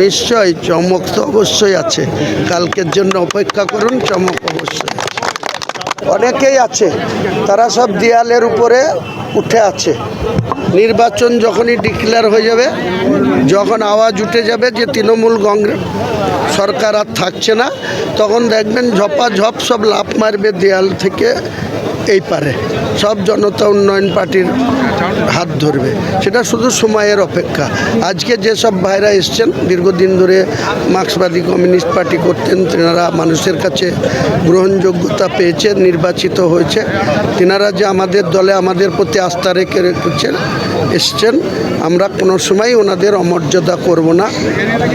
নিশ্চয়ই, চমক তো অবশ্যই আছে। কালকের জন্য অপেক্ষা করুন, চমক অবশ্যই অনেকেই আছে, তারা সব দেয়ালের উপরে উঠে আছে। নির্বাচন যখনই ডিক্লেয়ার হয়ে যাবে, যখন আওয়াজ উঠে যাবে যে তৃণমূল কংগ্রেস, সরকার আর থাকছে না, তখন দেখবেন ঝপা ঝপ সব লাফ মারবে দেয়াল থেকে এই পারে। সব জনতা উন্নয়ন পার্টির হাত ধরবে। সেটা শুধু সময়ের অপেক্ষা। আজকে যেসব ভাইরা এসছেন, দীর্ঘদিন ধরে মার্ক্সবাদী কমিউনিস্ট পার্টি করতেন, তেনারা মানুষের কাছে গ্রহণযোগ্যতা পেয়েছে, নির্বাচিত হয়েছে। তেনারা যে আমাদের দলে আমাদের প্রতি আস্থা রেখে রেখেছেন, এসছেন, আমরা কোনো সময় ওনাদের অমর্যাদা করব না।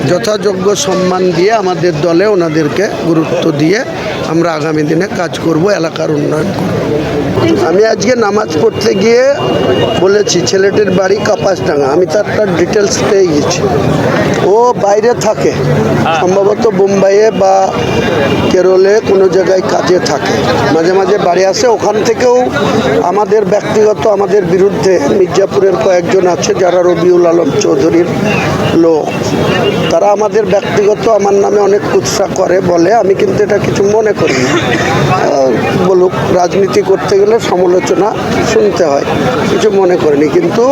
যথাযোগ্য সম্মান দিয়ে আমাদের দলে ওনাদেরকে গুরুত্ব দিয়ে আমরা আগামী দিনে কাজ করব এলাকার উন্নয়ন করব। আমি আজকে নামাজ পড়তে গিয়ে বলেছি ছেলেটির বাড়ি কাপাসডাঙ্গা। আমি তার তার ডিটেলস পেয়ে গেছি। ও বাইরে থাকে। সম্ভবত বোম্বাইয়ে বা কেরলে কোনো জায়গায় কাজে থাকে। মাঝে মাঝে বাড়ি আসে। ওখান থেকেও আমাদের ব্যক্তিগত আমাদের বিরুদ্ধে মির্জাপুরের কয়েকজন আছে যারা রবিউল আলম চৌধুরীর লোক। তারা আমাদের ব্যক্তিগত আমার নামে অনেক কুৎসা করে বলে আমি কিন্তু এটা কিছু মনে করি না। বলুক রাজনীতি করতে গেলে সমালোচনা শুনতে হয়, কিছু মনে করিনি। কিন্তু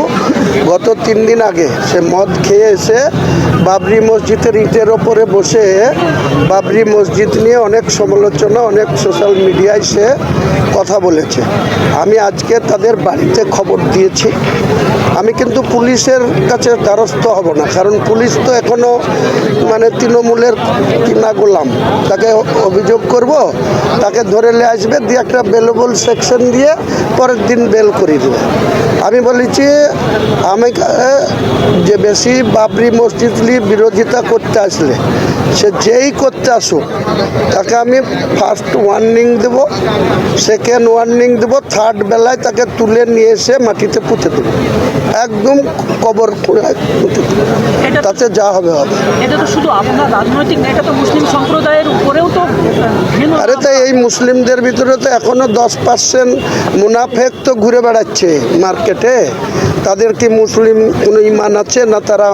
গত তিন দিন আগে সে মদ খেয়ে এসে বাবরি মসজিদের ইটের ওপরে বসে বাবরি মসজিদ নিয়ে অনেক সমালোচনা, অনেক সোশ্যাল মিডিয়ায় সে কথা বলেছে। আমি আজকে তাদের বাড়িতে খবর দিয়েছি। আমি কিন্তু পুলিশের কাছে দ্বারস্থ হব না, কারণ পুলিশ তো এখনও মানে তৃণমূলের কিনা গোলাম। তাকে অভিযোগ করব, তাকে ধরে নিয়ে আসবে, দিয়ে একটা বেলেবল সেকশন দিয়ে পরের দিন বেল করে দেবে। আমি বলেছি আমি যে বেশি বাবরি মসজিদ বিরোধিতা করতে আসলে সে যেই করতে আসুক তাকে আমি ফার্স্ট ওয়ার্নিং দেব সেকেন্ড ওয়ার্নিং দেব থার্ড বেলায় তাকে তুলে নিয়ে এসে মাটিতে পুঁতে দেবো। একদম কবর করে পুঁতে দেবো। তাতে যা হবে হবে। এটা তো শুধু আপনার রাজনৈতিক এটা তো মুসলিম সম্প্রদায়ের উপরেও তো আরে তাই এই মুসলিমদের ভিতরে তো এখনও দশ পার্সেন্ট মুনাফেক তো ঘুরে বেড়াচ্ছে মার্কেটে। তাদের কি মুসলিম কোনো ইমান আছে? না তারা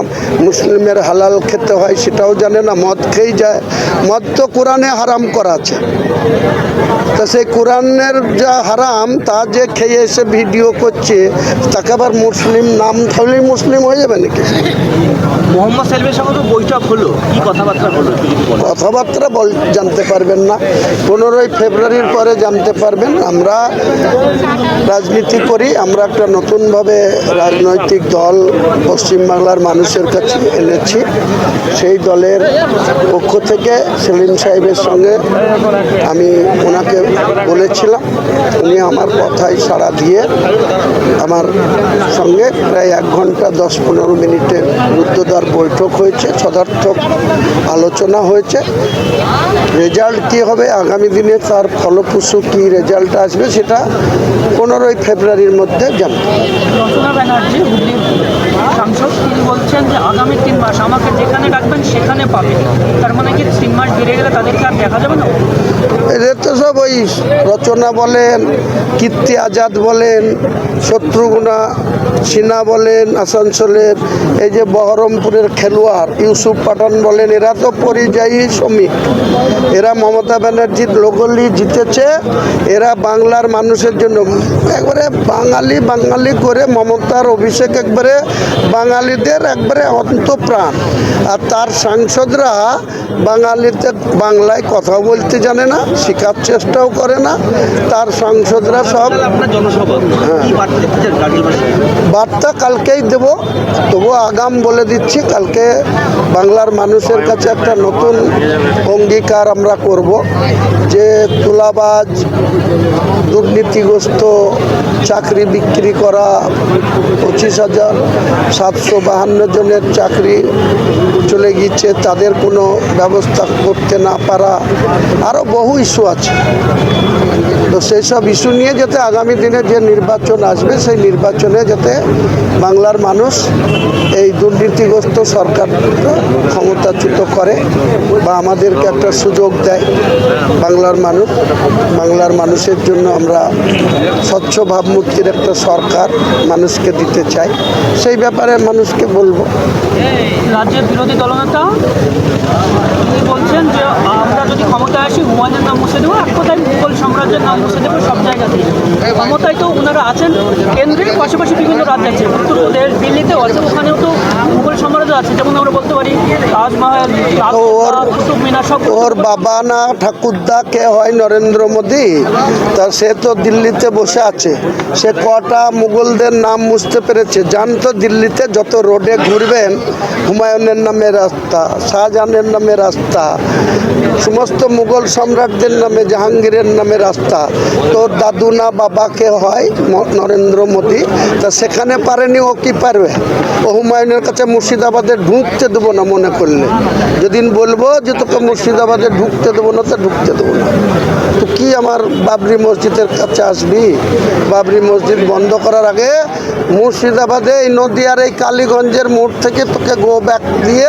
মুসলিমের হালাল খেতে হয় সেটাও জানে না মদ খেয়েই যায়। মদ তো কোরআনে হারাম করা আছে। তা সেই কোরআনের যা হারাম তা যে খেয়ে এসে ভিডিও করছে তাকে আবার মুসলিম নাম থাকলেই মুসলিম হয়ে যাবে নাকি? মোহাম্মদ সাহেবের সঙ্গে তো বৈঠক হলো। কি কথাবার্তা হলো। কথাবার্তা বল জানতে পারবেন না। পনেরোই ফেব্রুয়ারির পরে জানতে পারবেন। আমরা রাজনীতি করি আমরা একটা নতুনভাবে রাজনৈতিক দল পশ্চিমবাংলার মানুষের কাছে এনেছি। সেই দলের পক্ষ থেকে সেলিম সাহেবের সঙ্গে আমি ওনাকে বলেছিলাম, উনি আমার কথায় সাড়া দিয়ে আমার সঙ্গে প্রায় এক ঘণ্টা দশ পনেরো মিনিটের রুদ্ধদ্বার বৈঠক হয়েছে, সদার্থক আলোচনা হয়েছে। রেজাল্ট কী হবে, আগামী দিনে তার ফলপ্রসূ কী রেজাল্ট আসবে সেটা পনেরোই ফেব্রুয়ারির মধ্যে জানতে সাংসদ, তিনি বলছেন যে আগামী তিন মাস আমাকে যেখানে ডাকবেন সেখানে পাবেন। তার মানে কি তিন মাস বেড়ে গেলে তাদেরকে আর দেখা যাবে না? এদের তো সব ওই রচনা বলেন, কীর্তি আজাদ বলেন শত্রুঘ্না সিনা বলেন, আসানসোলের এই যে বহরমপুরের খেলোয়াড় ইউসুফ পাঠান বলেন, এরা তো পরিযায়ী শ্রমিক। এরা মমতা ব্যানার্জির লোকলি জিতেছে, এরা বাংলার মানুষের জন্য। একবারে বাঙালি বাঙালি করে মমতার অভিষেক একবারে বাঙালিদের একবারে অন্তপ্রাণ। আর তার সাংসদরা বাঙালিতে বাংলায় কথা বলতে জানে না শেখার চেষ্টাও করে না তার সাংসদরা সব রাজ্যবাসী বার্তা কালকেই দেব তবু আগাম বলে দিচ্ছি কালকে বাংলার মানুষের কাছে একটা নতুন অঙ্গীকার আমরা করব যে তুলাবাজ দুর্নীতিগ্রস্ত চাকরি বিক্রি করা পঁচিশ হাজার সাতশো বাহান্ন জনের চাকরি চলে গিয়েছে তাদের কোনো ব্যবস্থা করতে না পারা আরও বহু ইস্যু আছে। তো সেই সব ইস্যু নিয়ে যাতে আগামী দিনে যে নির্বাচন আসবে, সেই নির্বাচনে যাতে বাংলার মানুষ এই দুর্নীতিগ্রস্ত সরকারকে ক্ষমতাচ্যুত করে বা আমাদেরকে একটা সুযোগ দেয় বাংলার মানুষ, বাংলার মানুষের জন্য আমরা স্বচ্ছ ভাবমূর্তির একটা সরকার মানুষকে দিতে চাই। সেই ব্যাপারে মানুষকে বলব। বলছেন যে আমরা যদি ক্ষমতায় আসি নাম মুছে দেবো এক কথায় মুঘল সাম্রাজ্যের নাম সব জায়গাতেই। ক্ষমতায় তো ওনারা আছেন কেন্দ্রের পাশাপাশি বিভিন্ন রাজ্য আছে। উত্তরপ্রদেশ দিল্লিতেও আছে ওখানেও তো মুঘল সাম্রাজ্য আছে। যেমন আমরা বলতে পারি তাজমহল ওর- কুতুব মিনার সব ওর বাবা না ঠাকুরদা কে হয় নরেন্দ্র মোদী? তা সে তো দিল্লিতে বসে আছে। সে কটা মুঘলদের নাম বুঝতে পেরেছে। জানতো দিল্লিতে যত রোডে ঘুরবেন হুমায়ুনের নামে রাস্তা শাহজাহানের নামে রাস্তা সমস্ত মুঘল সম্রাটদের নামে জাহাঙ্গীরের নামে রাস্তা। তোর দাদু না বাবাকে হয় নরেন্দ্র মোদী, তা সেখানে পারেনি, ও কি পারবে? ও হুমায়ুনের কাছে মুর্শিদাবাদে ঢুকতে দেবো না মনে করলে। যেদিন বলব যে তোকে মুর্শিদাবাদে ঢুকতে দেবো না, তা ঢুকতে দেবো না। তো কি আমার বাবরি মসজিদের কাছে আসবি? বাবরি মসজিদ বন্ধ করার আগে মুর্শিদাবাদে এই নদিয়ার এই কালীগঞ্জের মোড় থেকে তোকে গো ব্যাক দিয়ে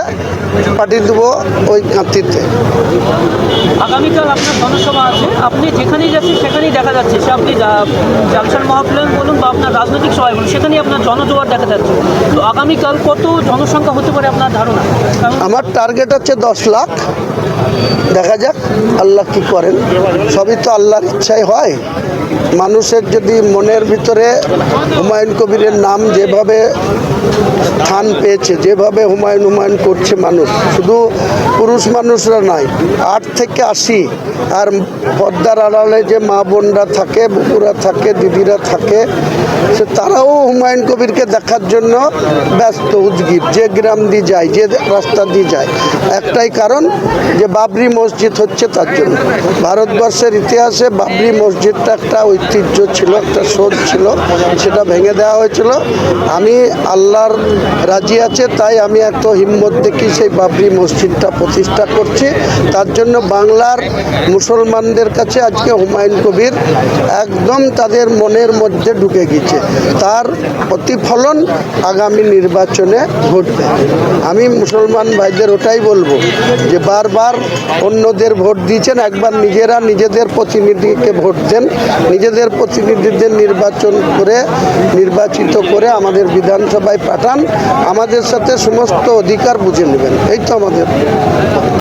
পাঠিয়ে দেবো ওই কাঁথিতে। আগামীকাল আপনার জনসভা আছে, আপনি যেখানেই যাচ্ছেন সেখানেই দেখা যাচ্ছে, সে আপনি জালসার মহাপ্লেন বলুন বা আপনার রাজনৈতিক সভায় বলুন, সেখানেই আপনার জনজোয়ার দেখা যাচ্ছে। তো আগামীকাল কত জনসংখ্যা হতে পারে আপনার ধারণা? আমার টার্গেট হচ্ছে দশ লাখ। দেখা যাক আল্লাহ কি করেন। সবই তো আল্লাহর ইচ্ছাই হয়। মানুষের যদি মনের ভিতরে হুমায়ুন কবিরের নাম যেভাবে স্থান পেয়েছে, যেভাবে হুমায়ুন হুমায়ুন করছে মানুষ, শুধু পুরুষ মানুষরা নয় আট থেকে আশি, আর পর্দার আড়ালে যে মা বোনরা থাকে বুকুরা থাকে, দিদিরা থাকে, সে তারাও হুমায়ুন কবিরকে দেখার জন্য ব্যস্ত, উদ্গীর, যে গ্রাম দিয়ে যায়, যে রাস্তা দিয়ে যায়। একটাই কারণ যে বাবরি মসজিদ হচ্ছে তার জন্য। ভারতবর্ষের ইতিহাসে বাবরি মসজিদটা একটা ঐতিহ্য ছিল, একটা শোধ ছিল, সেটা ভেঙে দেওয়া হয়েছিল। আমি আল্লাহর রাজি আছে, তাই আমি এত হিম্মত দেখি সেই বাবরি মসজিদটা প্রতিষ্ঠা করছি। তার জন্য বাংলার মুসলমানদের কাছে আজকে হুমায়ুন কবির একদম তাদের মনের মধ্যে ঢুকে গেছে। তার প্রতিফলন আগামী নির্বাচনে ঘটবে। আমি মুসলমান ভাইদের ওটাই বলব যে বারবার অন্যদের ভোট দিয়েছেন, একবার নিজেরা নিজেদের প্রতিনিধিকে ভোট দেন, নিজেদের প্রতিনিধিদের নির্বাচন করে, নির্বাচিত করে আমাদের বিধানসভায় পাঠান। আমাদের সাথে সমস্ত অধিকার বুঝে নেবেন। এই তো আমাদের।